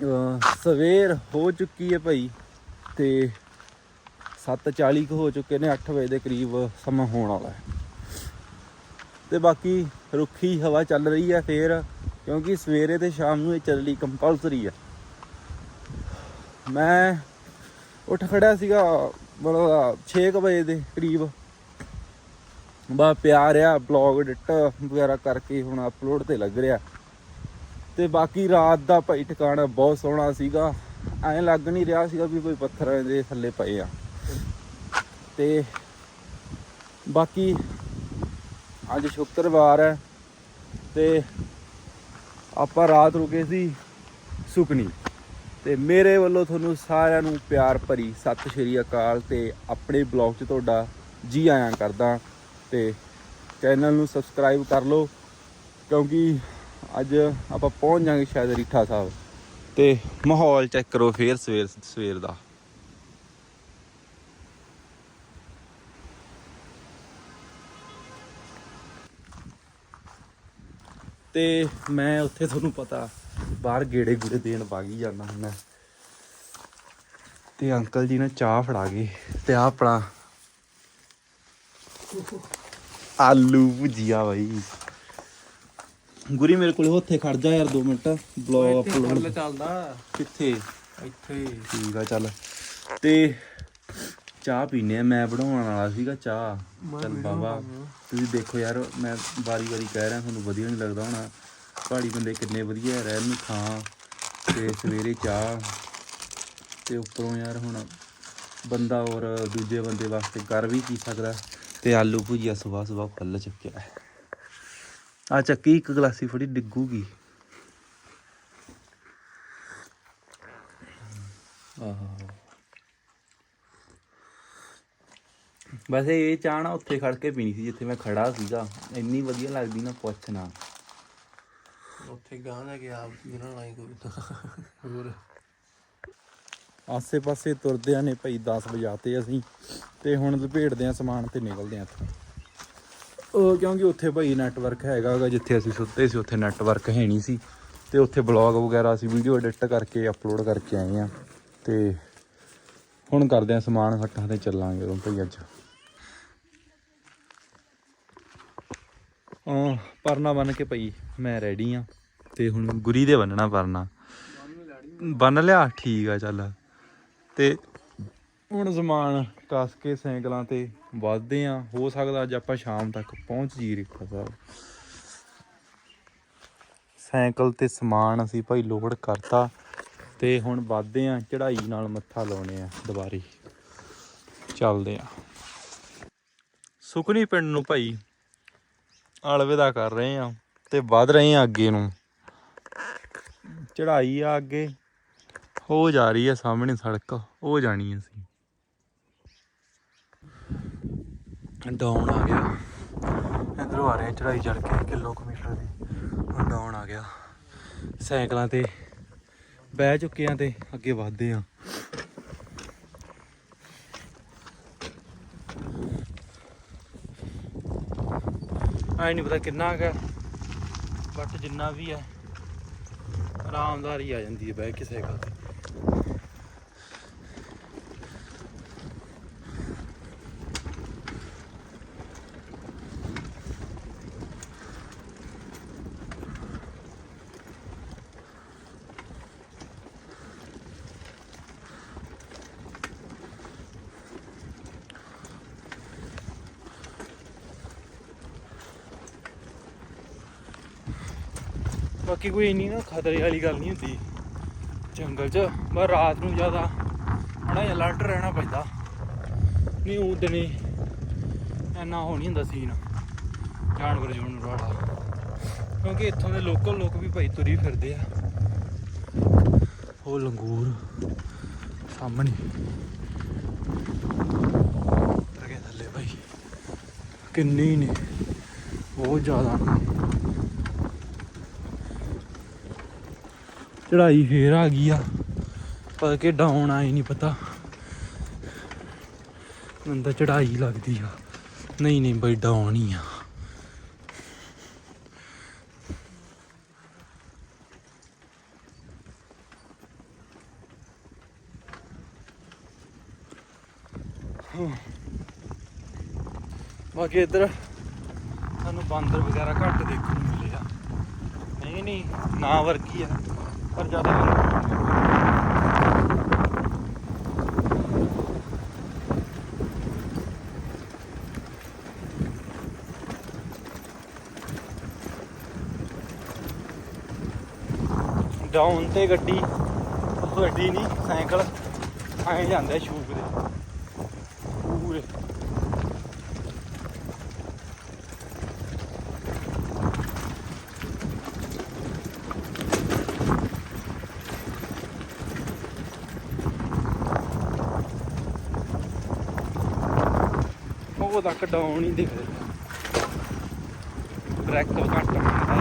ਸਵੇਰ ਹੋ ਚੁੱਕੀ ਹੈ ਭਾਈ ਤੇ 7:40 ਕੁ ਹੋ ਚੁੱਕੇ ਨੇ 8 ਵਜੇ ਦੇ ਕਰੀਬ ਸਮਾਂ ਹੋਣ ਵਾਲਾ ਹੈ। ਤੇ ਬਾਕੀ ਰੁੱਖੀ ਹਵਾ ਚੱਲ ਰਹੀ ਹੈ ਫੇਰ, ਕਿਉਂਕਿ ਸਵੇਰੇ ਤੇ ਸ਼ਾਮ ਨੂੰ ਇਹ ਚੱਲਣੀ ਕੰਪਲਸਰੀ ਹੈ ਮੈਂ ਉੱਠ ਖੜਿਆ ਸੀਗਾ ਮਤਲਬ 6 ਵਜੇ ਦੇ ਕਰੀਬ। ਬਾ ਪਿਆ ਰਿਹਾ ਬਲੌਗ ਐਡਿਟ ਵਗੈਰਾ ਕਰਕੇ ਹੁਣ ਅਪਲੋਡ ਤੇ ਲੱਗ ਰਿਹਾ। ਤੇ ਬਾਕੀ ਰਾਤ ਦਾ ਭਾਈ ਟਿਕਾਣਾ ਬਹੁਤ ਸੋਹਣਾ ਸੀਗਾ। ਐਂ ਲੱਗ ਨਹੀਂ ਰਿਹਾ ਸੀਗਾ ਵੀ ਕੋਈ ਪੱਥਰ ਦੇ ਥੱਲੇ ਪਏ ਆ। ਤੇ ਬਾਕੀ ਅੱਜ ਸ਼ੁੱਕਰਵਾਰ ਹੈ ਤੇ ਆਪਾਂ ਰਾਤ ਰੁਕੇ ਸੀ ਸੁਕਨੀ। ਤੇ ਮੇਰੇ ਵੱਲੋਂ ਤੁਹਾਨੂੰ ਸਾਰਿਆਂ ਨੂੰ ਪਿਆਰ ਭਰੀ ਸਤਿ ਸ਼੍ਰੀ ਅਕਾਲ ਤੇ ਆਪਣੇ ਬਲੌਗ 'ਚ ਤੁਹਾਡਾ ਜੀ ਆਇਆਂ ਕਰਦਾ ਤੇ ਚੈਨਲ ਨੂੰ ਸਬਸਕ੍ਰਾਈਬ ਕਰ ਲਓ ਕਿਉਂਕਿ ਅੱਜ ਆਪਾਂ ਪਹੁੰਚ ਜਾਾਂਗੇ ਸ਼ਾਇਦ ਰੀਠਾ ਸਾਹਿਬ। ਤੇ ਮਾਹੌਲ ਚੈੱਕ ਕਰੋ ਫੇਰ ਸਵੇਰ ਸਵੇਰ ਦਾ। ਤੇ ਮੈਂ ਉੱਥੇ ਤੁਹਾਨੂੰ ਪਤਾ, ਬਾਹਰ ਗੇੜੇ ਗੂੜੇ ਦੇਣ ਬਾਗੀ ਜਾਂਦਾ ਹੁੰਦਾ ਤੇ ਅੰਕਲ ਜੀ ਨੇ ਚਾਹ ਫੜਾ ਗਏ ਤੇ ਆ ਆਪਣਾ ਆਲੂ ਭੁਜੀਆ ਬਾਈ। ਗੁਰੀ ਮੇਰੇ ਕੋਲ ਉੱਥੇ ਖੜ ਜਾ ਯਾਰ 2 ਮਿੰਟ। ਬਲੌਗ ਅਪਲੋਡ ਚੱਲਦਾ। ਕਿੱਥੇ? ਇੱਥੇ। ਠੀਕ ਆ ਚੱਲ। ਤੇ ਚਾਹ ਪੀਨੇ ਆ ਮੈਂ ਬਣਾਉਣ ਵਾਲਾ ਸੀਗਾ ਚਾਹ। ਚੱਲ ਬਾਬਾ ਤੁਸੀਂ ਦੇਖੋ ਯਾਰ ਮੈਂ ਵਾਰੀ ਵਾਰੀ ਕਹਿ ਰਿਹਾ ਤੁਹਾਨੂੰ ਵਧੀਆ ਨਹੀਂ ਲੱਗਦਾ ਹੋਣਾ। ਪਹਾੜੀ ਬੰਦੇ ਕਿੰਨੇ ਵਧੀਆ ਰਹਿਣ ਨੂੰ ਥਾਂ ਤੇ ਸਵੇਰੇ ਚਾਹ। ਤੇ ਉੱਪਰੋਂ ਯਾਰ ਹੁਣ ਬੰਦਾ ਔਰ ਦੂਜੇ ਬੰਦੇ ਵਾਸਤੇ ਕਰ ਵੀ ਕੀ ਸਕਦਾ। ਤੇ ਆਲੂ ਭੁਜੀਆ ਸਵੇਰ ਸਵੇਰ ਫੁੱਲ ਚੁੱਕਿਆ। ਆ ਚੱਕੀ ਇੱਕ ਗਲਾਸੀ ਫੜੀ ਡਿੱਗੂਗੀ। ਆਹੋ। ਵੈਸੇ ਇਹ ਚਾਹ ਨਾ ਉੱਥੇ ਖੜ ਕੇ ਪੀਣੀ ਸੀ ਜਿੱਥੇ ਮੈਂ ਖੜਾ ਸੀਗਾ। ਇੰਨੀ ਵਧੀਆ ਲੱਗਦੀ ਨਾ ਪੁੱਛ ਨਾ। ਉੱਥੇ ਗਾਂ ਲੈ ਕੇ ਆਪ ਜਿਹਨਾਂ ਲਾਈ ਕੋਈ ਤਾਂ। ਹੋਰ। ਆਸੇ ਪਾਸੇ ਤੁਰਦਿਆਂ ਨੇ ਭਾਈ 10 ਵਜਾਤੇ ਅਸੀਂ ਤੇ ਹੁਣ ਲਪੇਟਦੇ ਆ ਸਮਾਨ ਤੇ ਨਿਕਲਦੇ ਆ ਇੱਥੋਂ। ਉਹ ਕਿਉਂਕਿ ਉੱਥੇ ਭਾਈ ਨੈਟਵਰਕ ਹੈਗਾ ਜਿੱਥੇ ਅਸੀਂ ਸੁੱਤੇ ਸੀ, ਉੱਥੇ ਨੈਟਵਰਕ ਹੈ ਨਹੀਂ ਸੀ। ਤੇ ਉੱਥੇ ਬਲੌਗ ਵਗੈਰਾ ਅਸੀਂ ਵੀਡੀਓ ਐਡਿਟ ਕਰਕੇ ਅਪਲੋਡ ਕਰਕੇ ਆਏ ਆ ਤੇ ਹੁਣ ਕਰਦੇ ਆ ਸਮਾਨ ਹੱਟਾਂ ਤੇ ਚੱਲਾਂਗੇ ਉਦੋਂ ਭਾਈ ਅੱਜ। ਹਾਂ ਪਰਨਾ ਬਣ ਕੇ ਭਾਈ ਮੈਂ ਰੈਡੀ ਆ ਤੇ ਹੁਣ ਗੁਰੀ ਦੇ ਬੰਨਣਾ ਪਰਨਾ। ਬੰਨ ਲਿਆ? ਠੀਕ ਆ, ਚੱਲ। ਤੇ ਹੁਣ ਸਮਾਨ ਕੱਸ ਕੇ ਸਾਈਕਲਾਂ ਤੇ ਵੱਧਦੇ ਆ, ਹੋ ਸਕਦਾ ਅੱਜ ਆਪਾਂ ਸ਼ਾਮ ਤੱਕ ਪਹੁੰਚ ਜੀ ਰੇਖਾ ਸਾਹਿਬ। ਸਾਈਕਲ ਤੇ ਸਮਾਨ ਅਸੀਂ ਭਾਈ ਲੋਡ ਕਰਤਾ ਤੇ ਹੁਣ ਵੱਧਦੇ ਆ, ਚੜ੍ਹਾਈ ਨਾਲ ਮੱਥਾ ਲਾਉਣੇ ਆ ਦੁਬਾਰੇ। ਚੱਲਦੇ ਆ। ਸੁਖਨੀ ਪਿੰਡ ਨੂੰ ਭਾਈ ਅਲਵਿਦਾ ਕਰ ਰਹੇ ਆ ਤੇ ਵੱਧ ਰਹੇ ਆ ਅੱਗੇ ਨੂੰ। ਚੜ੍ਹਾਈ ਆ ਅੱਗੇ, ਹੋ ਜਾ ਰਹੀ ਹੈ ਸਾਹਮਣੇ ਸੜਕ, ਹੋ ਜਾਣੀ ਅਸੀਂ। ਡਾਊਨ ਆ ਗਿਆ। ਇਧਰੋਂ ਆ ਰਹੇ ਚੜਾਈ ਚੜ ਕੇ ਕਿਲੋ ਕਿਲੋਮੀਟਰ ਦੀ। ਡਾਊਨ ਆ ਗਿਆ। ਸਾਈਕਲਾਂ ਤੇ ਬਹਿ ਚੁੱਕੇ ਆ ਤੇ ਅੱਗੇ ਵਧਦੇ ਆ। ਆਈ ਨਹੀਂ ਪਤਾ ਕਿੰਨਾ ਹੈਗਾ ਬਟ ਜਿੰਨਾ ਵੀ ਹੈ ਆਰਾਮਦਾਰੀ ਆ ਜਾਂਦੀ ਹੈ ਬਹਿ ਕੇ ਸਾਈਕਲ ਤੇ। ਬਾਕੀ ਕੋਈ ਇੰਨੀ ਨਾ ਖਤਰੇ ਵਾਲੀ ਗੱਲ ਨਹੀਂ ਹੁੰਦੀ। ਜੰਗਲ 'ਚ ਪਰ ਰਾਤ ਨੂੰ ਜ਼ਿਆਦਾ ਬੜਾ ਅਲਰਟ ਰਹਿਣਾ ਪੈਂਦਾ। ਨਹੀਂ, ਉਹ ਦਿਨੇ ਇੰਨਾ ਹੋ ਨਹੀਂ ਹੁੰਦਾ ਸੀਨ ਜਾਨਵਰ ਜੂਨ ਵਾਲਾ ਕਿਉਂਕਿ ਇੱਥੋਂ ਦੇ ਲੋਕਲ ਲੋਕ ਵੀ ਭਾਈ ਤੁਰੀ ਫਿਰਦੇ ਆ। ਉਹ ਲੰਗੂਰ ਸਾਹਮਣੇ। ਉਤਰ ਥੱਲੇ ਭਾਈ। ਕਿੰਨੇ ਨੇ। ਬਹੁਤ ਜ਼ਿਆਦਾ। ਚੜਾਈ ਫੇਰ ਆ ਗਈ ਆ। ਪਰ ਕਿ ਡਾਊਨ ਆਈ ਨਹੀਂ ਪਤਾ। ਮੈਨੂੰ ਤਾਂ ਚੜਾਈ ਲੱਗਦੀ ਆ। ਨਹੀਂ ਨਹੀਂ ਬਈ ਡਾਊਨ ਹੀ ਆ। ਬਾਕੀ ਇੱਧਰ ਸਾਨੂੰ ਬਾਂਦਰ ਵਗੈਰਾ ਘੱਟ ਦੇਖਣ ਨੂੰ ਮਿਲੇ ਨਹੀਂ ਨਹੀਂ, ਨਾ ਵਰਗੀ ਆ। ਪਰ ਜ਼ਿਆਦਾ ਡਾਊਨ ਤੇ ਗੱਡੀ ਗੱਡੀ ਨਹੀਂ ਸਾਈਕਲ ਆਏ ਜਾਂਦਾ ਸ਼ੂਕ ਦੇ ਪੂਰੇ ਉਹ ਤੱਕ ਡਾਊਨ ਹੀ ਦਿਖਦੇ। ਰਿਹਾ ਬ੍ਰੇਕ ਘੱਟ ਹੁੰਦਾ।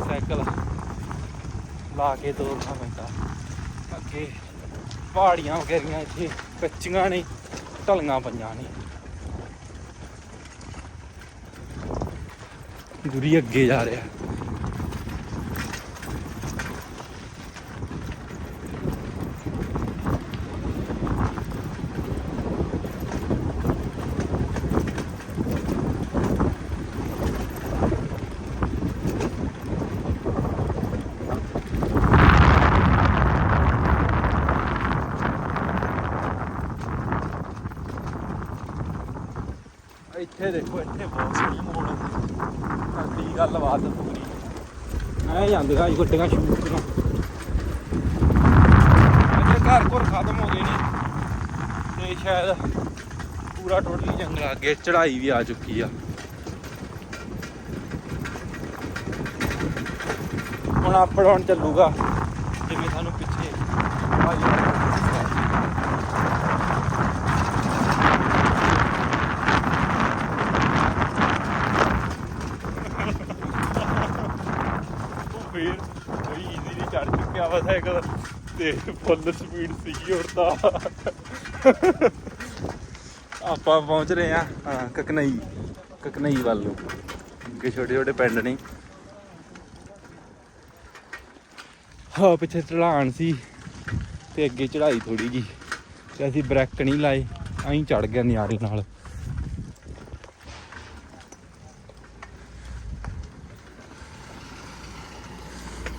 ਸਾਈਕਲ ਲਾ ਕੇ ਤੋਰਨਾ ਪੈਂਦਾ ਅੱਗੇ ਪਹਾੜੀਆਂ ਵਗੈਰੀਆਂ ਇੱਥੇ ਕੱਚੀਆਂ ਨੇ, ਢਲੀਆਂ ਪਈਆਂ ਨੇ। ਗੁਰੀ ਅੱਗੇ ਜਾ ਰਿਹਾ ਇੱਥੇ ਦੇਖੋ ਇੱਥੇ ਬਹੁਤ ਸੋਹਣੀ ਮੋੜ ਅੱਡੀ ਗੱਲਬਾਤ ਪੂਰੀ ਐ ਜਾਂਦੀਆਂ ਗੱਡੀਆਂ ਸ਼ੂਟੀਆਂ ਇੱਥੇ ਘਰ ਘਰ ਖਤਮ ਹੋ ਗਏ ਨੇ। ਤੇ ਸ਼ਾਇਦ ਪੂਰਾ ਟੋਟਲੀ ਜੰਗਲ ਅੱਗੇ ਚੜਾਈ ਵੀ ਆ ਚੁੱਕੀ ਆ। ਹੁਣ ਅਪ ਡਾਊਨ ਚੱਲੂਗਾ, ਜਿਵੇਂ ਸਾਨੂੰ ਪਿੱਛੇ ਆਈ ਉਹ ਫੇਰ ਕੋਈ ਈਜ਼ੀਲੀ ਚੜ ਚੁੱਕਿਆ ਵਾ ਸਾਈਕਲ ਤੇ ਫੁੱਲ ਸਪੀਡ ਸੀਗੀ ਹੋਰ ਤਾਂ। ਆਪਾਂ ਪਹੁੰਚ ਰਹੇ ਆ ਹਾਂ, ਕਕਨਈ ਕਕਨਈ ਵੱਲ ਨੂੰ। ਅੱਗੇ ਛੋਟੇ ਛੋਟੇ ਪਿੰਡ ਨੇ। ਹਾਂ ਪਿੱਛੇ ਢਲਾਣ ਸੀ, ਤੇ ਅੱਗੇ ਚੜਾਈ ਥੋੜੀ ਜੀ ਤੇ ਅਸੀਂ ਬ੍ਰੇਕ ਨਹੀਂ ਲਾਏ, ਐਂ ਚੜ ਗਿਆ ਨਿਆਰੇ ਨਾਲ।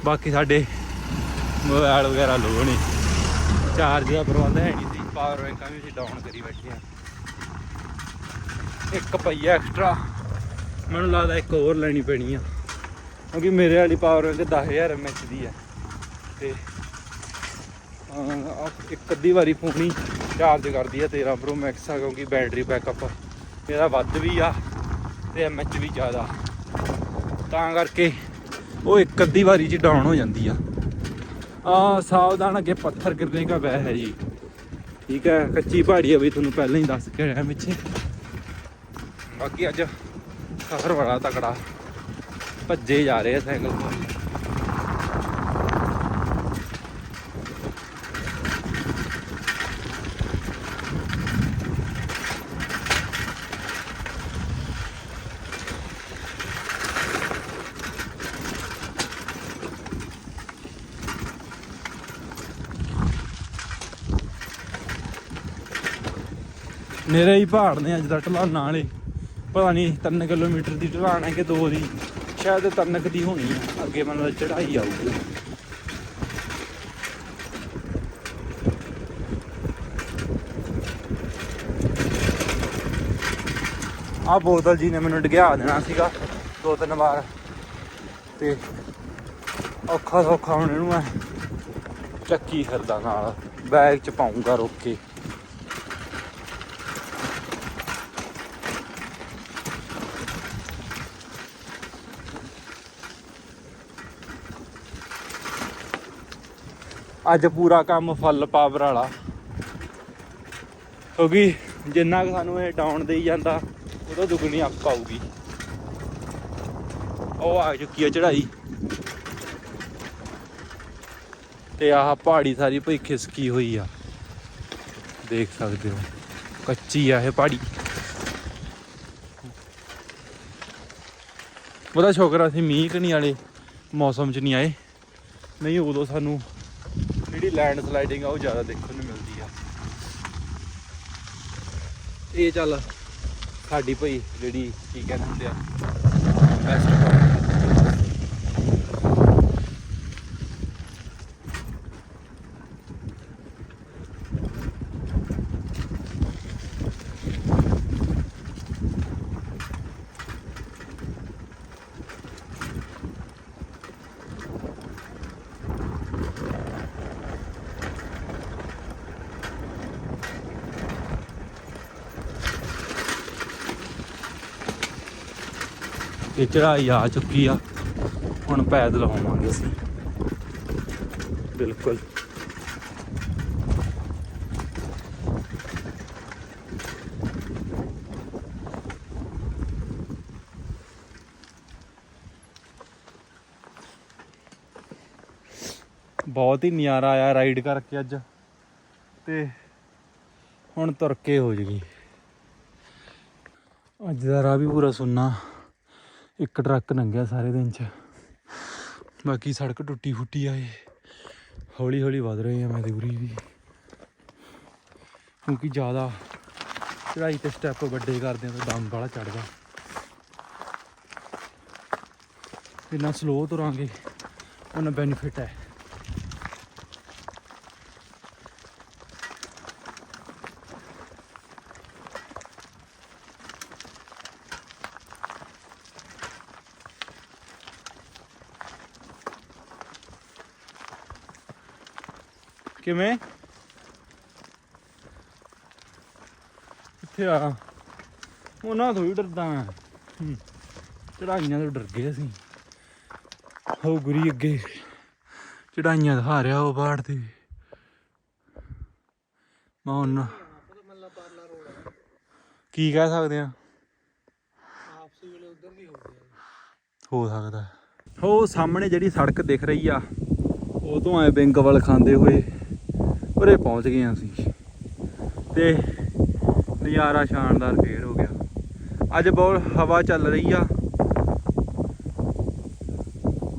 ਬਾਕੀ ਸਾਡੇ ਮੋਬਾਈਲ ਵਗੈਰਾ ਲੋ ਨੇ। ਚਾਰਜ ਦਾ ਪ੍ਰਬੰਧ ਹੈ ਨਹੀਂ ਸੀ। ਪਾਵਰ ਬੈਂਕਾਂ ਵੀ ਅਸੀਂ ਡਾਊਨ ਕਰੀ ਬੈਠੇ ਆ ਇੱਕ ਪਈਆ ਐਕਸਟਰਾ ਮੈਨੂੰ ਲੱਗਦਾ ਇੱਕ ਹੋਰ ਲੈਣੀ ਪੈਣੀ ਆ। ਕਿਉਂਕਿ ਮੇਰੇ ਵਾਲੀ ਪਾਵਰ ਬੈਂਕ 10000 ਐਮਐਚ ਦੀ ਆ। ਤੇ ਅਹ, ਆਹ ਇੱਕ ਅੱਧੀ ਵਾਰੀ ਫੋਨ ਹੀ ਚਾਰਜ ਕਰਦੀ ਆ 13 ਪ੍ਰੋ ਮੈਕਸ ਆ ਕਿਉਂਕਿ ਬੈਟਰੀ ਬੈਕਅਪ ਇਹਦਾ ਵੱਧ ਵੀ ਆ ਤੇ ਐਮਐਚ ਵੀ ਜ਼ਿਆਦਾ। ਤਾਂ ਕਰਕੇ ਉਹ ਇੱਕ ਅੱਧੀ ਵਾਰੀ ਚ ਡਾਊਨ ਹੋ ਜਾਂਦੀ ਆ। ਆ ਸਾਵਧਾਨ ਅੱਗੇ ਪੱਥਰ ਗਿਰਨੇ ਦਾ ਵੈ ਹੈ ਜੀ। ਠੀਕ ਹੈ, ਕੱਚੀ ਪਹਾੜੀ ਹੈ ਵੀ ਤੁਹਾਨੂੰ ਪਹਿਲਾਂ ਹੀ ਦੱਸ ਕੇ ਆਇਆ ਪਿੱਛੇ। ਬਾਕੀ ਅੱਜ ਸਫ਼ਰ ਬੜਾ ਤਕੜਾ। ਭੱਜੇ ਜਾ ਰਹੇ ਆ ਸਾਈਕਲ ਤੋਂ। ਮੇਰੇ ਹੀ ਪਹਾੜ ਨੇ ਅੱਜ ਦਾ ਢਲਾਣਾ ਵਾਲੇ ਪਤਾ ਨਹੀਂ 3 ਕਿਲੋਮੀਟਰ ਦੀ ਢਲਾਨ ਹੈ ਕਿ 2 ਦੀ। ਸ਼ਾਇਦ 3 ਦੀ ਹੋਣੀ ਹੈ। ਅੱਗੇ ਮੈਨੂੰ ਚੜਾਈ ਆਊਗੀ। ਆ ਬੋਤਲ ਜੀ ਨੇ ਮੈਨੂੰ ਡਗਿਆ ਦੇਣਾ ਸੀਗਾ ਦੋ ਤਿੰਨ ਵਾਰ। ਤੇ ਔਖਾ ਸੌਖਾ ਹੁਣ ਇਹਨੂੰ ਮੈਂ ਚੱਕੀ ਫਿਰਦਾ ਨਾਲ। ਬੈਗ ਚ ਪਾਉਂਗਾ ਰੋਕ ਕੇ। ਅੱਜ ਪੂਰਾ ਕੰਮ ਫੁੱਲ ਪਾਵਰ ਵਾਲਾ। ਕਿਉਂਕਿ ਜਿੰਨਾ ਕੁ ਸਾਨੂੰ ਇਹ ਡਾਊਨ ਦੇਈ ਜਾਂਦਾ ਉਹਦਾ ਦੁੱਗਣੀ ਅੱਪ ਆਊਗੀ। ਉਹ ਆ ਚੁੱਕੀ ਆ ਚੜਾਈ ਤੇ ਆਹ ਪਹਾੜੀ ਸਾਰੀ ਭਈ ਖਿਸਕੀ ਹੋਈ ਆ। ਦੇਖ ਸਕਦੇ ਹੋ, ਕੱਚੀ ਆ ਇਹ ਪਹਾੜੀ। ਉਹਦਾ ਸ਼ੁਕਰ ਅਸੀਂ ਮੀਂਹ ਕਣੀ ਵਾਲੇ ਮੌਸਮ 'ਚ ਨਹੀਂ ਆਏ। ਨਹੀਂ, ਉਦੋਂ ਸਾਨੂੰ ਜਿਹੜੀ ਲੈਂਡ ਸਲਾਈਡਿੰਗ ਆ, ਉਹ ਜ਼ਿਆਦਾ ਦੇਖਣ ਨੂੰ ਮਿਲਦੀ ਆ। ਇਹ ਚੱਲ ਸਾਡੀ ਭਈ ਜਿਹੜੀ ਕੀ ਕਹਿੰਦੇ ਹੁੰਦੇ ਆ ਇਹ ਚੜਾਈ ਆ ਚੁੱਕੀ ਆ। ਹੁਣ ਪੈਦਲ ਹੋਵਾਂਗੇ ਅਸੀਂ। ਬਿਲਕੁਲ। ਬਹੁਤ ਹੀ ਨਜ਼ਾਰਾ ਆਇਆ ਰਾਈਡ ਕਰਕੇ ਅੱਜ। ਤੇ ਹੁਣ ਤੁਰ ਕੇ ਹੋ ਜਗੀ ਅੱਜ ਦਾ ਰਾਹ ਵੀ ਪੂਰਾ ਸੁੰਨਾ। ਇੱਕ ਟਰੱਕ ਲੰਘਿਆ ਸਾਰੇ ਦਿਨ ਚ। ਬਾਕੀ ਸੜਕ ਟੁੱਟੀ ਫੁੱਟੀ ਆਏ ਹੌਲੀ ਹੌਲੀ ਵਧ ਰਹੇ ਆ ਮੈਂ ਤੇ ਉਰੀ ਵੀ। ਕਿਉਂਕਿ ਜ਼ਿਆਦਾ ਚੜਾਈ ਤੇ ਸਟੈਪ ਵੱਡੇ ਕਰਦੇ ਆ ਤਾਂ ਦਮ ਵਾਲਾ ਚੜਦਾ ਇੰਨਾ ਸਲੋ ਤੁਰਾਂਗੇ ਉਹਨਾਂ ਬੈਨੀਫਿਟ ਹੈ। ਕਿਵੇਂ? ਕਿੱਥੇ ਆ? ਉਹਨਾਂ ਤੋਂ ਹੀ ਡਰਦਾ ਮੈਂ। ਚੜਾਈਆਂ ਤੋਂ ਡਰ ਗਏ ਅਸੀਂ। ਹੋ ਗੁਰੀ ਅੱਗੇ ਚੜਾਈਆਂ ਦਿਖਾ ਰਿਹਾ ਉਹ ਬਾੜ ਤੇ। ਮੈਂ ਹੁਣ ਕੀ ਕਹਿ ਸਕਦੇ ਆ? ਆਪਸੀ ਵੇਲੇ ਉਧਰ ਵੀ ਹੋ ਹੋ ਸਕਦਾ। ਉਹ ਸਾਹਮਣੇ ਜਿਹੜੀ ਸੜਕ ਦਿਖ ਰਹੀ ਆ, ਉਹ ਤੋਂ ਆਏ ਬਿੰਗ ਵੱਲ ਖਾਂਦੇ ਹੋਏ। ਉਰੇ ਪਹੁੰਚ ਗਏ ਅਸੀਂ। ਤੇ ਨਜ਼ਾਰਾ ਸ਼ਾਨਦਾਰ ਫੇਰ ਹੋ ਗਿਆ। ਅੱਜ ਬਹੁਤ ਹਵਾ ਚੱਲ ਰਹੀ ਆ।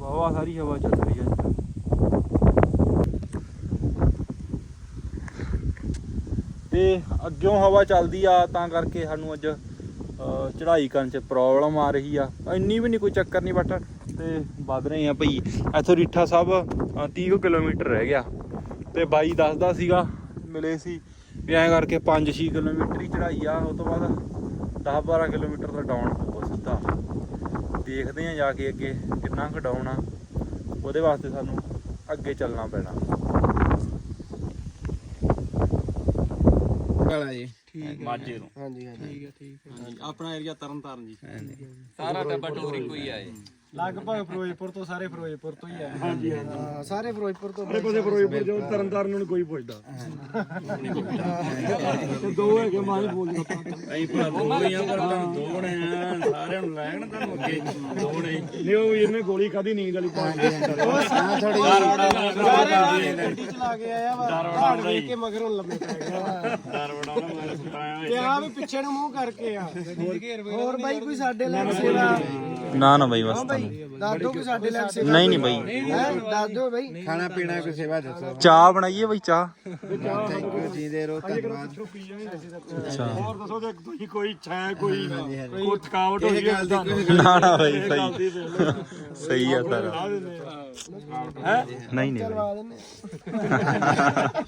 ਹਵਾ ਸਾਰੀ ਹਵਾ ਚੱਲ ਰਹੀ ਆ ਤੇ ਅੱਗਿਓਂ ਹਵਾ ਚੱਲਦੀ ਆ ਤਾਂ ਕਰਕੇ ਸਾਨੂੰ ਅੱਜ ਚੜ੍ਹਾਈ ਕਰਨ ਚ ਪ੍ਰੋਬਲਮ ਆ ਰਹੀ ਆ। ਇੰਨੀ ਵੀ ਨਹੀਂ ਕੋਈ ਚੱਕਰ ਨਹੀਂ ਬਟ ਤੇ ਵੱਧ ਰਹੇ ਆ ਭਈ। ਇੱਥੋਂ ਰੀਠਾ ਸਾਹਿਬ ਅ, 30 ਕੁ ਕਿਲੋਮੀਟਰ ਰਹਿ ਗਿਆ। ਤੇ ਬਾਈ ਦੱਸਦਾ ਸੀਗਾ ਮਿਲੇ ਸੀ ਵੀ ਐਂ ਕਰਕੇ 5-6 ਕਿਲੋਮੀਟਰ ਹੀ ਚੜ੍ਹਾਈ ਆ ਉਸ ਤੋਂ ਬਾਅਦ 10-12 ਕਿਲੋਮੀਟਰ ਦਾ ਡਾਊਨ ਪਊਗਾ ਸਿੱਧਾ। ਦੇਖਦੇ ਆ ਜਾ ਕੇ ਅੱਗੇ ਕਿੰਨਾ ਕੁ ਡਾਊਨ ਆ ਉਹਦੇ ਵਾਸਤੇ ਸਾਨੂੰ ਅੱਗੇ ਚੱਲਣਾ ਪੈਣਾ। ਕਾਲਾ ਜੀ। ਠੀਕ ਹੈ। ਮਾਝੇ ਤੋਂ। ਹਾਂਜੀ ਹਾਂਜੀ। ਠੀਕ ਹੈ ਠੀਕ ਹੈ। ਆਪਣਾ ਏਰੀਆ ਤਰਨਤਾਰਨ ਜੀ। ਸਾਰਾ ਟੱਬਰ ਟੋਰੀ ਕੋਈ ਆਏ। ਲਗਭਗ ਫਿਰੋਜ਼ਪੁਰ ਤੋਂ ਸਾਰੇ ਫਿਰੋਜ਼ਪੁਰ ਤੋਂ ਹੀ ਆਏ ਹਾਂਜੀ ਹਾਂਜੀ। ਸਾਰੇ ਫਿਰੋਜ਼ਪੁਰ ਤੋਂ ਸਾਰੇ ਪਾਸੇ ਫਿਰੋਜ਼ਪੁਰ ਜੋ ਤਰਨਤਾਰਨ ਨੂੰ ਕੋਈ ਪੁੱਛਦਾ। ਦੋ ਹੈਗੇ ਮਾਂ ਹੀ ਬੋਲਦਾ ਅਸੀਂ ਭਰਾ ਦੋ ਹੀ ਆ ਪਰ ਤੁਹਾਨੂੰ ਦੋ ਨੇ ਆ। ਸਾਰਿਆਂ ਨੂੰ ਲੈਣ ਤੁਹਾਨੂੰ ਅੱਗੇ। ਦੋ ਨੇ ਨਹੀਂ ਉਹ ਵੀਰ ਨੇ ਗੋਲੀ ਖਾਦੀ ਨੀਂਦ ਵਾਲੀ ਪਾ ਕੇ। ਗੱਡੀ ਚਲਾ ਕੇ ਆਇਆ ਵਾ। ਪਹਾੜ ਵੇਖ ਕੇ ਮਗਰੋਂ ਲੰਮੇ ਪੈ ਗਿਆ ਡਰ ਵੜਾਉਣਾ ਮੈਂ ਸੁੱਤਾ ਆ ਤੇ ਆ ਵੀ ਪਿੱਛੇ ਨੂੰ ਮੂੰਹ ਕਰਕੇ ਆ। ਹੋਰ ਬਾਈ ਕੋਈ ਸਾਡੇ ਲਈ ਸੇਵਾ? ਨਾ ਨਾ ਬਾਈ ਬਸ ਦੱਸ ਦੋ ਕੋਈ ਸਾਡੇ ਲਈ ਸੇਵਾ ਨਹੀਂ ਨਹੀਂ ਬਾਈ। ਹੈਂ? ਦੱਸ ਦਿਓ ਬਾਈ। ਖਾਣਾ ਪੀਣਾ ਕੋਈ ਸੇਵਾ ਦੱਸੋ। ਚਾਹ ਬਣਾਈਏ ਬਾਈ ਚਾਹ। ਥੈਂਕ ਯੂ ਜੀਂਦੇ ਰਹੋ ਧੰਨਵਾਦ। ਅੱਛਾ। ਹੋਰ ਦੱਸੋ ਜੇ ਤੁਸੀਂ ਕੋਈ ਇੱਛਾ ਹੈ ਕੋਈ ਕੋਈ ਥਕਾਵਟ ਹੋਈ ਹੈ ਨਾ ਨਾ ਬਾਈ ਸਹੀ। ਸਹੀ ਆ ਸਾਰਾ ਨਹੀਂ ਨਹੀਂ ਬਾਈ।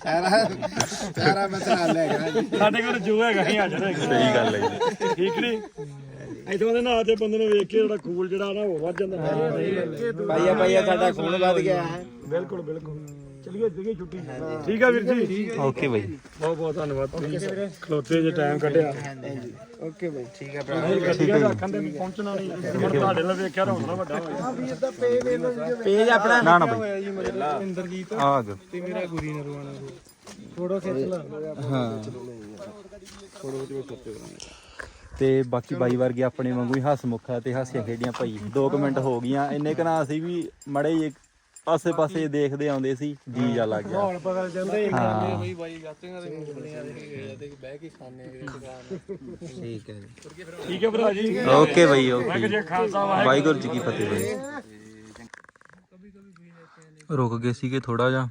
ਸਾਰਾ ਸਾਰਾ ਮਸਲਾ ਲੈ ਗਿਆ। ਸਾਡੇ ਕੋਲ ਜੋ ਹੈਗਾ ਹੀ ਆ ਜਾਣਾ ਸਹੀ ਗੱਲ ਹੈ ਜੀ। ਠੀਕ ਨਹੀਂ ਇਥੋਂ ਦੇ ਨਾਲ ਦੇ ਬੰਦੇ ਨੂੰ ਵੇਖ ਕੇ ਜਿਹੜਾ ਖੂਲ ਜਿਹੜਾ ਨਾ ਉਹ ਵੱਧ ਜਾਂਦਾ। ਭਾਈਆ ਭਾਈਆ ਸਾਡਾ ਖੂਨ ਵੱਧ ਗਿਆ। ਹੈ ਬਿਲਕੁਲ ਬਿਲਕੁਲ। ਚਲਿਏ ਜਗੇ ਛੁੱਟੀ। ਠੀਕ ਆ ਵੀਰ ਜੀ? ਓਕੇ ਬਾਈ। ਬਹੁਤ ਬਹੁਤ ਧੰਨਵਾਦ। ਤੁਸੀਂ ਖਲੋਤੇ ਜੇ ਟਾਈਮ ਕੱਢਿਆ। ਓਕੇ ਭਾਈ ਠੀਕ ਹੈ ਭਰਾ। ਗੱਡੀਆਂ ਰੱਖਣ ਦੇ ਪਹੁੰਚਣਾ ਨਹੀਂ। ਹੁਣ ਤੁਹਾਡੇ ਨਾਲ ਵੇਖਿਆ ਰੋਣਾ ਵੱਡਾ ਹੋਇਆ। ਵੀਰ ਦਾ ਪੇ ਵੇਖ ਲਓ ਜੀ। ਪੇਜ ਆਪਣਾ ਨਾ ਨਾ ਬਾਈ। ਜੀ ਮਤਲਬ ਇੰਦਰਜੀਤ। ਆ ਗਏ ਤੇ ਮੇਰਾ ਗੁਰੀ ਨਰਵਾਣਾ ਫੋਟੋ ਖਿੱਚ ਲਾ। ਤੇ ਬਾਕੀ ਬਾਈ ਵਰਗੇ ਆਪਣੇ ਵਾਂਗੂ ਹੀ ਹਸਮੁਖ ਆ ਤੇ ਹਾਸੀਆਂ ਖੇਡੀਆਂ ਭਾਈ। 2 ਮਿੰਟ ਹੋ ਗਈਆਂ ਇੰਨੇ ਕਨਾ ਅਸੀਂ ਵੀ ਮੜੇ ਜੇ ਪਾਸੇ ਪਾਸੇ ਦੇਖਦੇ ਆਉਂਦੇ ਸੀ ਜੀ ਜਾ ਲੱਗ ਗਿਆ। ਮਾਹੌਲ ਹੀ। ਬਈ ਬਾਈ ਜਾਤੀਆਂ ਦੇ ਮੂੰਗਲੀਆਂ ਦੇ ਕੇ ਗਏ ਆ ਤੇ ਬਹਿ ਕੇ ਖਾਣੇ ਆ ਕਿਤੇ ਦੁਕਾਨ। ਠੀਕ ਹੈ। ਠੀਕ ਹੈ ਭਰਾ ਜੀ। ਓਕੇ ਬਾਈ ਵਾਹਿਗੁਰੂ ਜੀ ਕੀ ਫਤਿਹ ਬਾਈ। ਰੁਕ ਗਏ ਸੀਗੇ ਥੋੜਾ ਜਿਹਾ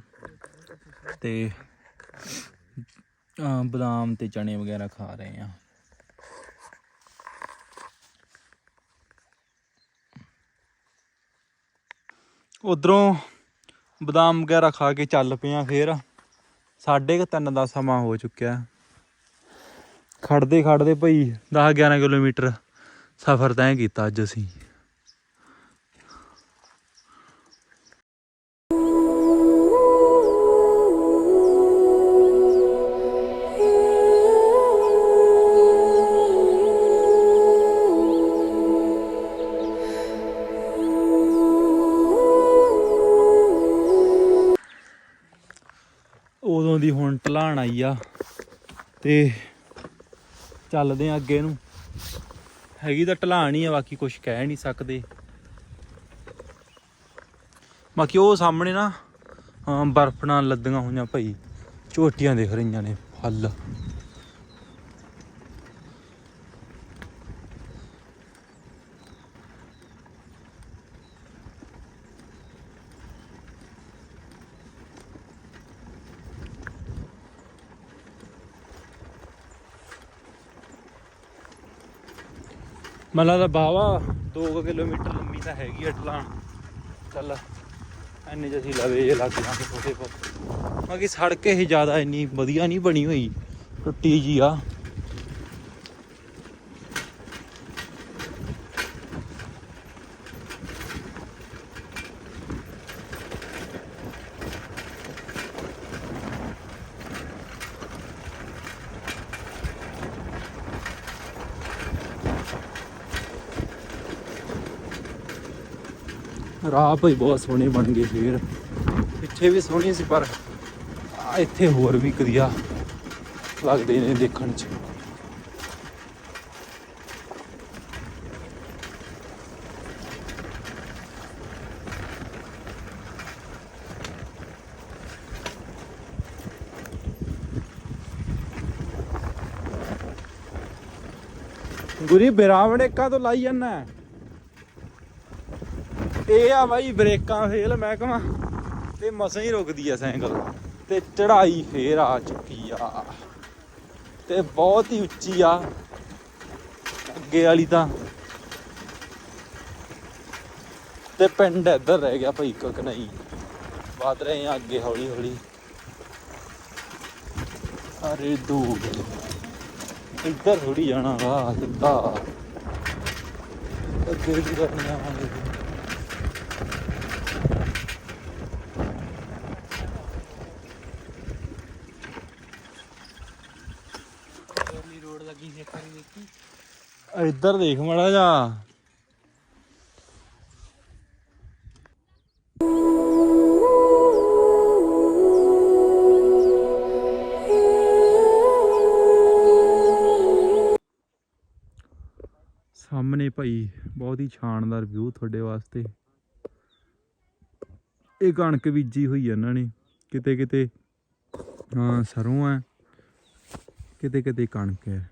ਤੇ ਬਦਾਮ ਤੇ ਚਣੇ ਵਗੈਰਾ ਖਾ ਰਹੇ ਆ ਉਧਰੋਂ ਬਦਾਮ ਵਗੈਰਾ ਖਾ ਕੇ ਚੱਲ ਪਿਆ ਫੇਰ। ਸਾਢੇ ਕੁ ਤਿੰਨ ਦਾ ਸਮਾਂ ਹੋ ਚੁੱਕਿਆ। ਖੜਦੇ ਖੜਦੇ ਭਈ 10 11 ਕਿਲੋਮੀਟਰ ਸਫ਼ਰ ਤੈਅ ਕੀਤਾ ਅੱਜ ਅਸੀਂ। ਢਲਾਣ ਆਈ ਆ ਤੇ ਚੱਲਦੇ ਆ ਅੱਗੇ ਨੂੰ। ਹੈਗੀ ਤਾਂ ਢਲਾਣ ਹੀ ਆ ਬਾਕੀ ਕੁਝ ਕਹਿ ਨਹੀਂ ਸਕਦੇ। ਬਾਕੀ ਉਹ ਸਾਹਮਣੇ ਨਾ ਹਾਂ, ਬਰਫ਼ ਨਾਲ ਲੱਦੀਆਂ ਹੋਈਆਂ ਭਾਈ ਝੋਟੀਆਂ ਦਿਖ ਰਹੀਆਂ ਨੇ ਫੁੱਲ। ਮੈਨੂੰ ਲੱਗਦਾ ਬਾਵਾ 2 ਕਿਲੋਮੀਟਰ ਲੰਮੀ ਤਾਂ ਹੈਗੀ ਆ ਢਲਾਣ ਚੱਲ ਐਨੇ ਜਿਹਾ ਅਸੀਂ ਲਵੇ ਜੇ ਲੱਗ ਜਾਂਦੇ ਥੋੜੇ ਬਹੁਤ ਬਾਕੀ ਸੜਕ ਇਹ ਜ਼ਿਆਦਾ ਇੰਨੀ ਵਧੀਆ ਨਹੀਂ ਬਣੀ ਹੋਈ, ਟੁੱਟੀ ਜੀ ਆ। ਰਾਹ ਭਾਈ ਬਹੁਤ ਸੋਹਣੇ ਬਣ ਗਏ ਫੇਰ ਪਿੱਛੇ ਵੀ ਸੋਹਣੀ ਸੀ, ਪਰ ਇੱਥੇ ਹੋਰ ਵੀ ਕਦੀਆ ਲੱਗਦੇ ਨੇ ਦੇਖਣ ਚ। ਗੁਰੀ, ਬਿਰਾਵਣ ਇੱਕਾ ਤੋਂ ਲਾਈ ਜਾਂਦਾ ਇਹ ਆ ਬਾਈ ਬ੍ਰੇਕਾਂ ਫੇਲ, ਮੈਂ ਕਹਾਂ, ਤੇ ਮਸਾਂ ਹੀ ਰੁਕਦੀ ਆ ਸਾਈਕਲ। ਤੇ ਚੜਾਈ ਫੇਰ ਆ ਚੁੱਕੀ ਆ। ਤੇ ਬਹੁਤ ਹੀ ਉੱਚੀ ਆ, ਅੱਗੇ ਵਾਲੀ ਤਾਂ। ਤੇ ਪਿੰਡ ਇੱਧਰ ਰਹਿ ਗਿਆ ਭਾਈ ਇੱਕ ਨਹੀਂ ਬਾਤ ਰਹੇ ਆ ਅੱਗੇ ਹੌਲੀ ਹੌਲੀ ਅਰੇ ਦੂਰ। ਇੱਧਰ ਥੋੜੀ ਜਾਣਾ ਵਾ ਸਿੱਧਾ ਅੱਗੇ ਵੀ ਕਰਨੀ ਆਵਾਂਗੇ ਰੋਡ ਲੱਗੀ ਸੀ ਇੱਕ ਵਾਰੀ ਦੇਖੀ ਇੱਧਰ ਦੇਖ ਮੜਾ ਜਾ ਸਾਹਮਣੇ ਭਾਈ ਬਹੁਤ ਹੀ ਸ਼ਾਨਦਾਰ ਵਿਊ ਤੁਹਾਡੇ ਵਾਸਤੇ। ਇਹ ਕਣਕ ਬੀਜੀ ਹੋਈ ਇਹਨਾਂ ਨੇ। ਕਿਤੇ ਕਿਤੇ ਹਾਂ, ਸਰੋਂ ਹੈ ਕਿਤੇ ਕਿਤੇ ਕਣਕ ਹੈ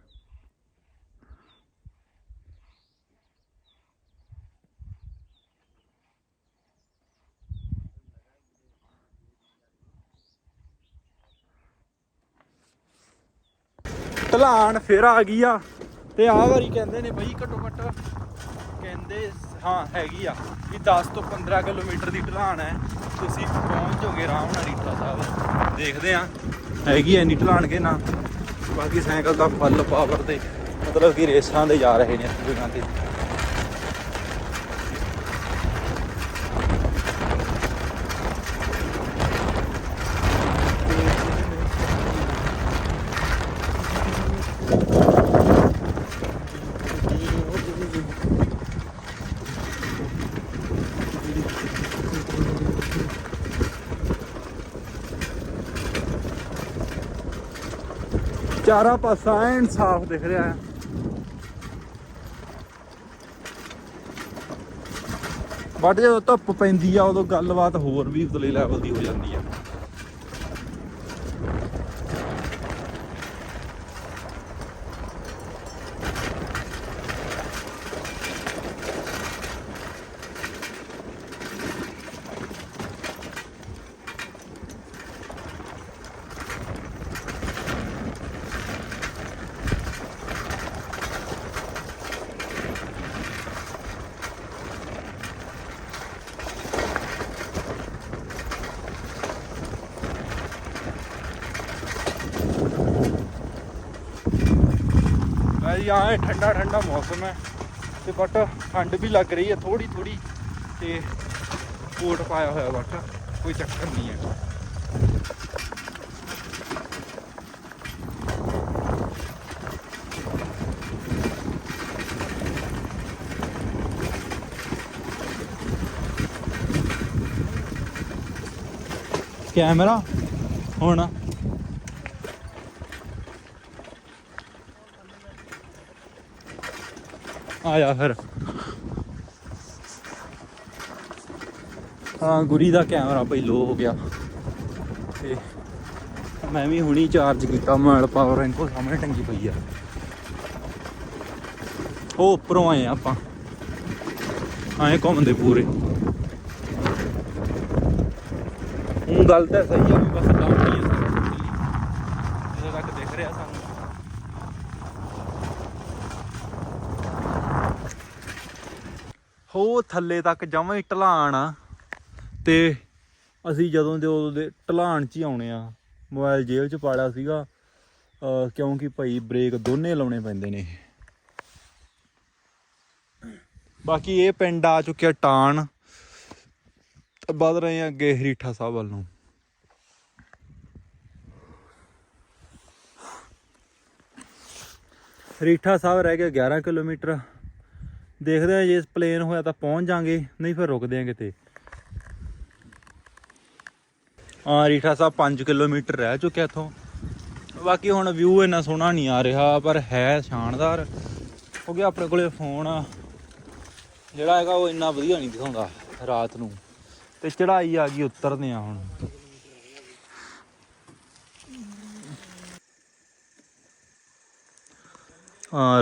ਢਲਾਨ ਫਿਰ ਆ ਗਈ ਆ। ਤੇ ਆਹ ਵਾਰੀ ਕਹਿੰਦੇ ਨੇ ਬਈ ਘੱਟੋ ਘੱਟ ਕਹਿੰਦੇ ਹਾਂ ਹੈਗੀ ਆ ਵੀ 10 ਤੋਂ 15 ਕਿਲੋਮੀਟਰ ਦੀ ਢਲਾਨ ਹੈ। ਤੁਸੀਂ ਪਹੁੰਚੋਗੇ ਆਰਾਮ ਨਾਲ ਰੀਠਾ ਸਾਹਿਬ। ਦੇਖਦੇ ਆ ਹੈਗੀ ਐਨੀ ਨਹੀਂ ਢਲਾਣ ਕੇ ਨਾ। ਬਾਕੀ ਸਾਈਕਲ ਦਾ ਫੁੱਲ ਪਾਵਰ ਤੇ ਮਤਲਬ ਕਿ ਰੇਸਾਂ ਦੇ ਜਾ ਰਹੇ ਨੇ। ਜਗ੍ਹਾ ਤੇ ਚਾਰਾ ਪਾਸਾ ਐਨ ਸਾਫ਼ ਦਿਖ ਰਿਹਾ ਹੈ। ਬਟ ਜਦੋਂ ਧੁੱਪ ਪੈਂਦੀ ਆ, ਉਦੋਂ ਗੱਲਬਾਤ ਹੋਰ ਵੀ ਉਤਲੇ ਲੈਵਲ ਦੀ ਹੋ ਜਾਂਦੀ ਆ। ਸੀ ਆਏ ਠੰਡਾ ਠੰਡਾ ਮੌਸਮ ਹੈ ਤੇ ਬਟ ਠੰਡ ਵੀ ਲੱਗ ਰਹੀ ਹੈ ਥੋੜੀ ਥੋੜੀ ਤੇ ਕੋਟ ਪਾਇਆ ਹੋਇਆ ਬਟ ਕੋਈ ਚੱਕਰ ਨਹੀਂ ਹੈ। ਕੈਮਰਾ ਹੁਣ ਆਇਆ ਫਿਰ। ਹਾਂ, ਗੁਰੀ ਦਾ ਕੈਮਰਾ ਭਈ ਲੋ ਹੋ ਗਿਆ। ਤੇ ਮੈਂ ਵੀ ਹੁਣੀ ਚਾਰਜ ਕੀਤਾ ਮੋਬਾਈਲ ਪਾਵਰ ਬੈਂਕ ਉਹ ਸਾਹਮਣੇ ਟੰਗੀ ਪਈ ਆ। ਉਹ ਉੱਪਰੋਂ ਆਏ ਆ ਆਪਾਂ। ਆਏ ਘੁੰਮਦੇ ਪੂਰੇ। ਉਹ ਗੱਲ ਤਾਂ ਸਹੀ ਆ ਬਸ ਡਾਊਨ ਹੀ ਆ। ਜਦੋਂ ਤੱਕ ਦਿਖ ਰਿਹਾ ਸਾਨੂੰ। ਹੋ ਥੱਲੇ ਤੱਕ ਜਮਾਂ ਹੀ ਢਲਾਣ ਆ। ਤੇ ਅਸੀਂ ਜਦੋਂ ਦੇ ਉਦੋਂ ਦੇ ਢਲਾਣ 'ਚ ਹੀ ਆਉਣੇ ਆ, ਮੋਬਾਈਲ ਜੇਬ 'ਚ ਪਾੜਿਆ ਸੀਗਾ ਕਿਉਂਕਿ ਭਾਈ ਬ੍ਰੇਕ ਦੋਨੇ ਲਾਉਣੇ ਪੈਂਦੇ ਨੇ। ਬਾਕੀ ਇਹ ਪਿੰਡ ਆ ਚੁੱਕਿਆ ਟਾਣ ਵੱਧ ਰਹੇ ਆ ਅੱਗੇ ਹਰੀਠਾ ਸਾਹਿਬ ਵੱਲ ਨੂੰ। ਹਰੀਠਾ ਸਾਹਿਬ ਰਹਿ ਗਿਆ 11 ਕਿਲੋਮੀਟਰ। ਦੇਖਦੇ ਆ ਜੇ ਪਲੇਨ ਹੋਇਆ ਤਾਂ ਪਹੁੰਚ ਜਾਾਂਗੇ, ਨਹੀਂ ਫਿਰ ਰੁਕਦੇ ਆ ਕਿਤੇ। ਹਾਂ, ਰੀਠਾ ਸਾਹਿਬ 5 ਕਿਲੋਮੀਟਰ ਰਹਿ ਚੁੱਕਿਆ ਇੱਥੋਂ। ਬਾਕੀ ਹੁਣ ਵਿਊ ਇੰਨਾ ਸੋਹਣਾ ਨਹੀਂ ਆ ਰਿਹਾ, ਪਰ ਹੈ ਸ਼ਾਨਦਾਰ। ਕਿਉਂਕਿ ਆਪਣੇ ਕੋਲੇ ਫੋਨ ਆ ਜਿਹੜਾ ਹੈਗਾ ਉਹ ਇੰਨਾ ਵਧੀਆ ਨਹੀਂ ਦਿਖਾਉਂਦਾ ਰਾਤ ਨੂੰ। ਤੇ ਚੜਾਈ ਆ ਗਈ ਉਤਰਦੇ ਆ ਹੁਣ।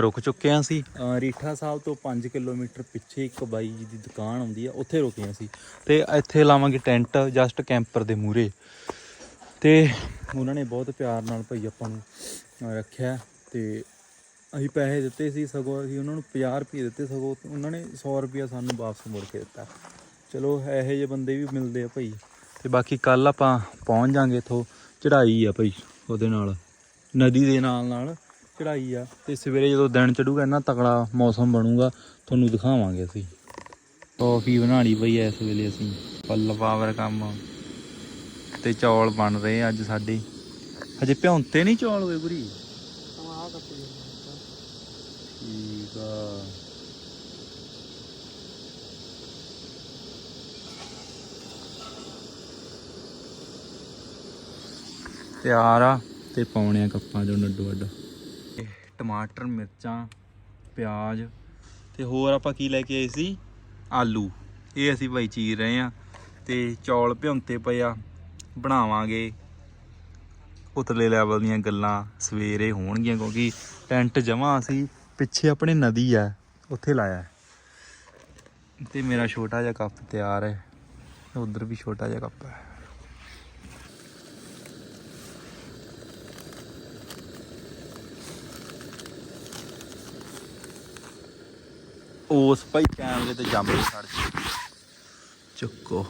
ਰੁਕ ਚੁੱਕੇ ਹਾਂ ਅਸੀਂ। ਰੀਠਾ ਸਾਹਿਬ ਤੋਂ 5 ਕਿਲੋਮੀਟਰ ਪਿੱਛੇ ਇੱਕ ਬਾਈ ਜੀ ਦੀ ਦੁਕਾਨ ਆਉਂਦੀ ਆ, ਉੱਥੇ ਰੁਕੇ ਹਾਂ ਅਸੀਂ। ਤੇ ਇੱਥੇ ਲਾਵਾਂਗੇ ਟੈਂਟ, ਜਸਟ ਕੈਂਪਰ ਦੇ ਮੂਹਰੇ। ਤੇ ਉਹਨਾਂ ਨੇ ਬਹੁਤ ਪਿਆਰ ਨਾਲ ਭਾਈ ਆਪਾਂ ਨੂੰ ਰੱਖਿਆ। ਤੇ ਅਸੀਂ ਪੈਸੇ ਦਿੱਤੇ ਸੀ ਸਗੋਂ, ਅਸੀਂ ਉਹਨਾਂ ਨੂੰ 50 ਰੁਪਏ ਦਿੱਤੇ ਸਗੋਂ ਉਹਨਾਂ ਨੇ 100 ਰੁਪਏ ਸਾਨੂੰ ਵਾਪਸ ਮੁੜ ਕੇ ਦਿੱਤਾ। ਚਲੋ, ਇਹੋ ਜਿਹੇ ਬੰਦੇ ਵੀ ਮਿਲਦੇ ਆ ਭਾਈ। ਤੇ ਬਾਕੀ ਕੱਲ ਆਪਾਂ ਪਹੁੰਚ ਜਾਾਂਗੇ ਇੱਥੋਂ ਚੜ੍ਹਾਈ ਆ ਭਾਈ, ਉਹਦੇ ਨਾਲ। ਨਦੀ ਦੇ ਨਾਲ ਨਾਲ ਚੜਾਈ ਆ। ਤੇ ਸਵੇਰੇ ਜਦੋਂ ਦਿਨ ਚੜੂਗਾ ਇੰਨਾ ਤਕੜਾ ਮੌਸਮ ਬਣੂਗਾ। ਤੁਹਾਨੂੰ ਦਿਖਾਵਾਂਗੇ ਅਸੀਂ। ਕੌਫੀ ਬਣਾ ਲਈ ਬਈ ਇਸ ਵੇਲੇ ਅਸੀਂ। ਫੁੱਲ ਪਾਵਰ ਕੰਮ। ਤੇ ਚੌਲ ਬਣ ਰਹੇ ਅੱਜ ਸਾਡੇ। ਹਜੇ ਭਿਉਂਤੇ ਨਹੀਂ ਚੌਲ ਹੋਏ ਗੁਰੀ ਠੀਕ ਆ। ਤਿਆਰ ਆ ਤੇ ਪਾਉਣੇ ਆ ਕੱਪਾਂ ਚੋਂ ਨੱਡੂ ਅੱਡ। ਟਮਾਟਰ ਮਿਰਚਾਂ ਪਿਆਜ਼ ਤੇ ਹੋਰ ਆਪਾਂ ਕੀ ਲੈ ਕੇ ਆਏ ਸੀ? ਆਲੂ। ਇਹ ਅਸੀਂ ਭਾਈ ਚੀਰ ਰਹੇ ਆ ਤੇ ਚੌਲ ਭਿਉਂਤੇ ਪਏ ਆ। ਬਣਾਵਾਂਗੇ ਉਤਲੇ ਲੈਵਲ ਦੀਆਂ ਗੱਲਾਂ। ਸਵੇਰੇ ਹੋਣਗੀਆਂ ਕਿਉਂਕਿ ਟੈਂਟ ਜਮਾ ਅਸੀਂ ਪਿੱਛੇ ਆਪਣੇ ਨਦੀ ਆ ਉੱਥੇ ਲਾਇਆ। ਤੇ ਮੇਰਾ ਛੋਟਾ ਜਿਹਾ ਕੱਪ ਤਿਆਰ ਹੈ। ਉਧਰ ਵੀ ਛੋਟਾ ਜਿਹਾ ਕੱਪ ਹੈ। ਉਸ ਭਾਈ ਕੈਮਰੇ ਤੇ ਜੰਮ ਕੇ ਖੜ ਚੁੱਕੋ।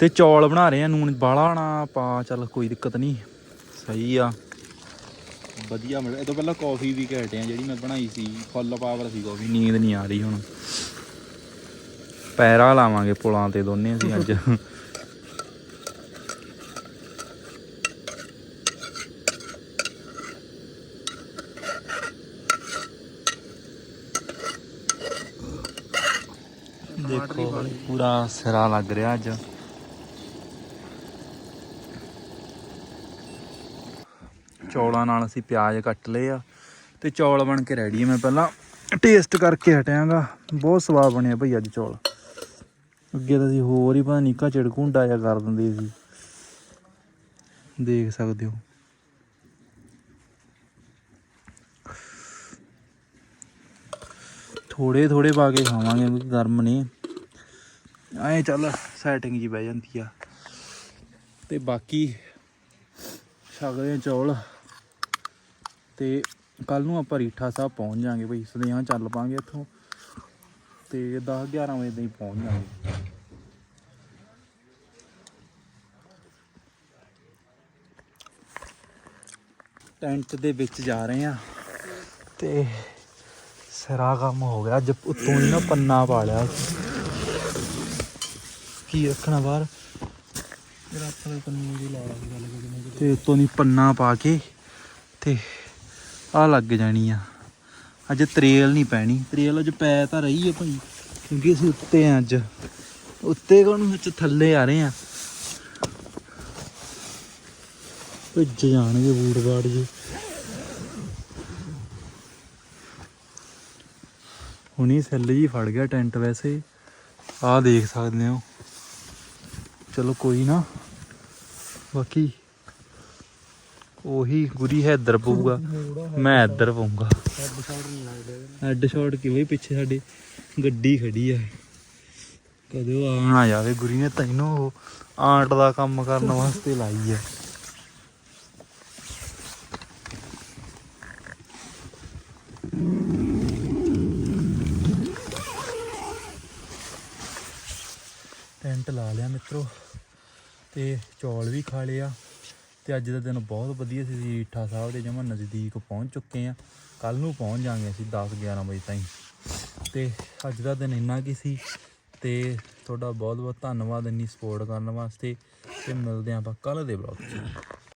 ਤੇ ਚੌਲ ਬਣਾ ਰਹੇ ਆ ਨੂਨ ਬਾਲਾ ਨਾ ਪਾ ਚੱਲ ਕੋਈ ਦਿੱਕਤ ਨਹੀਂ। ਸਹੀ ਆ। ਵਧੀਆ ਮਿਲ ਇਹ ਤੋਂ ਪਹਿਲਾਂ ਕਾਫੀ ਵੀ ਘਟੇ ਆ, ਜਿਹੜੀ ਮੈਂ ਬਣਾਈ ਸੀ, ਫੁੱਲ ਪਾਵਰ ਸੀ ਕਾਫੀ ਨੀਂਦ ਨਹੀਂ ਆ ਰਹੀ ਹੁਣ। ਪੈਰਾ ਲਾਵਾਂਗੇ ਪੁਲਾਂ ਤੇ ਦੋਨੇ ਅਸੀਂ ਅੱਜ। ਪੂਰਾ ਸਿਰਾ ਲੱਗ ਰਿਹਾ ਅੱਜ। ਚੌਲਾਂ ਨਾਲ ਅਸੀਂ ਪਿਆਜ਼ ਕੱਟ ਲਏ ਆ ਤੇ ਚੌਲ ਬਣ ਕੇ ਰੈਡੀ ਆ। ਮੈਂ ਪਹਿਲਾਂ ਟੇਸਟ ਕਰਕੇ ਹਟਿਆਂਗਾ। ਬਹੁਤ ਸਵਾਦ ਬਣਿਆ ਭਈ ਅੱਜ ਚੌਲ। ਅੱਗੇ ਤਾਂ ਅਸੀਂ ਹੋਰ ਹੀ ਪਤਾ ਨਿੱਕਾ ਚਿੜਕੁੰਡਾ ਜਿਹਾ ਕਰ ਦਿੰਦੇ ਸੀ। ਦੇਖ ਸਕਦੇ ਹੋ। ਥੋੜੇ ਥੋੜੇ ਪਾ ਕੇ ਖਾਵਾਂਗੇ ਕਿਉਂਕਿ ਗਰਮ ਨੇ ਐ ਚੱਲ ਸੈਟਿੰਗ ਜੀ ਬਹਿ ਜਾਂਦੀ ਆ। ਤੇ ਬਾਕੀ ਛਕਦੇ ਆ ਚੌਲ। ਤੇ ਕੱਲ ਨੂੰ ਆਪਾਂ ਰੀਠਾ ਸਾਹਿਬ ਪਹੁੰਚ ਜਾਾਂਗੇ ਬਈ ਸਦਿਆਂ ਚੱਲ ਪਾਂਗੇ ਇੱਥੋਂ। ਤੇ 10 11 ਵਜੇ ਤਾਈਂ ਪਹੁੰਚ ਜਾਾਂਗੇ ਟੈਂਟ ਦੇ ਵਿੱਚ ਜਾ ਰਹੇ ਆ। ਤੇ ਸਰਾ ਕੰਮ ਹੋ ਗਿਆ, ਅੱਜ ਉੱਤੋਂ ਹੀ ਨਾ ਪੰਨਾ ਪਾ ਲਿਆ। ਕੀ ਰੱਖਣਾ ਬਾਹਰ? ਤੇ ਉੱਤੋਂ ਦੀ ਪੰਨਾ ਪਾ ਕੇ ਤੇ ਆ ਲੱਗ ਜਾਣੀ ਆ। ਅੱਜ ਤਰੇਲ ਨਹੀਂ ਪੈਣੀ। ਤਰੇਲ ਅੱਜ ਪੈ ਤਾਂ ਰਹੀ ਹੈ ਭਾਈ, ਕਿਉਂਕਿ ਅਸੀਂ ਉੱਤੇ ਆ ਅੱਜ। ਉੱਤੇ ਕੋਣ ਵਿੱਚ ਥੱਲੇ ਆ ਰਹੇ ਆ? ਭਿੱਜ ਜਾਣਗੇ ਬੂਟ ਬਾੜ ਜੀ। ਹੁਣੀ ਸੈੱਲ ਜੀ ਫੜ ਗਿਆ ਟੈਂਟ ਵੈਸੇ। ਆਹ ਦੇਖ ਸਕਦੇ ਹੋ। ਚਲੋ ਕੋਈ ਨਾ। ਬਾਕੀ ਉਹੀ ਗੁਰੀ ਹੈ ਇੱਧਰ ਪਊਗਾ। ਮੈਂ ਇੱਧਰ ਪਊਗਾ। ਹੈੱਡ ਸ਼ਾਟ ਕਿਵੇਂ ਪਿੱਛੇ ਸਾਡੇ ਗੱਡੀ ਖੜੀ ਆ। ਕਦੇ ਉਹ ਆ ਨਾ ਜਾਵੇ ਗੁਰੀ ਨੇ ਤੈਨੂੰ ਉਹ ਆਂਟ ਦਾ ਕੰਮ ਕਰਨ ਵਾਸਤੇ ਲਾਈ ਹੈ ਟੈਂਟ ਲਾ ਲਿਆ ਮਿੱਤਰੋ। ਤੇ ਚੌਲ ਵੀ ਖਾ ਲਿਆ ਤੇ ਅੱਜ ਦਾ ਦਿਨ ਬਹੁਤ ਵਧੀਆ ਸੀ ਜੀ। ਈਠਾ ਸਾਹਿਬ ਦੇ ਜਮਾ ਨਜ਼ਦੀਕ ਪਹੁੰਚ ਚੁੱਕੇ ਆ। ਕੱਲ ਨੂੰ ਪਹੁੰਚ ਜਾਾਂਗੇ ਅਸੀਂ 10 11 ਵਜੇ ਤਾਈਂ। ਤੇ ਅੱਜ ਦਾ ਦਿਨ ਇੰਨਾ ਕੀ ਸੀ। ਤੇ ਤੁਹਾਡਾ ਬਹੁਤ ਬਹੁਤ ਧੰਨਵਾਦ ਇੰਨੀ ਸਪੋਰਟ ਕਰਨ ਵਾਸਤੇ। ਤੇ ਮਿਲਦੇ ਆਂ ਆਪਾਂ ਕੱਲ ਦੇ ਬਲੌਗ 'ਚ।